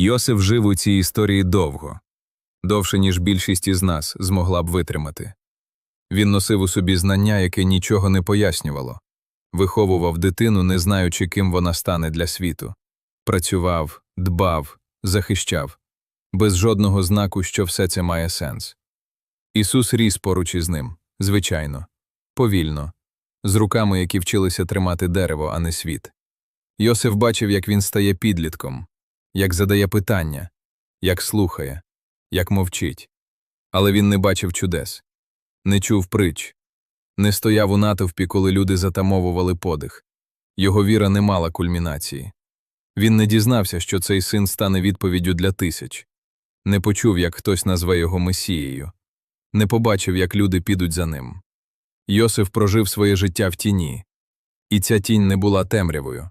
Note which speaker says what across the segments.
Speaker 1: Йосиф жив у цій історії довго, довше, ніж більшість із нас змогла б витримати. Він носив у собі знання, яке нічого не пояснювало, виховував дитину, не знаючи, ким вона стане для світу, працював, дбав, захищав, без жодного знаку, що все це має сенс. Ісус ріс поруч із ним, звичайно, повільно, з руками, які вчилися тримати дерево, а не світ. Йосиф бачив, як він стає підлітком, як задає питання, як слухає, як мовчить. Але він не бачив чудес, не чув притч, не стояв у натовпі, коли люди затамовували подих. Його віра не мала кульмінації. Він не дізнався, що цей син стане відповіддю для тисяч, не почув, як хтось назве його Месією, не побачив, як люди підуть за ним. Йосиф прожив своє життя в тіні, і ця тінь не була темрявою.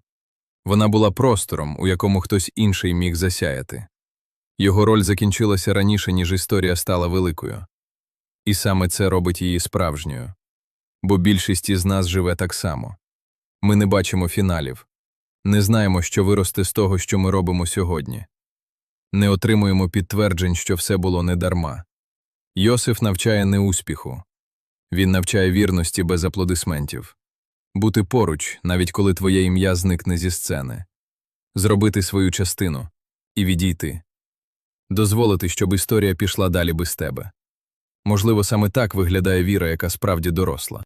Speaker 1: Вона була простором, у якому хтось інший міг засяяти. Його роль закінчилася раніше, ніж історія стала великою. І саме це робить її справжньою. Бо більшість із нас живе так само. Ми не бачимо фіналів, не знаємо, що виросте з того, що ми робимо сьогодні. Не отримуємо підтверджень, що все було недарма. Йосиф навчає не успіху. Він навчає вірності без аплодисментів. Бути поруч, навіть коли твоє ім'я зникне зі сцени. Зробити свою частину і відійти. Дозволити, щоб історія пішла далі без тебе. Можливо, саме так виглядає віра, яка справді доросла.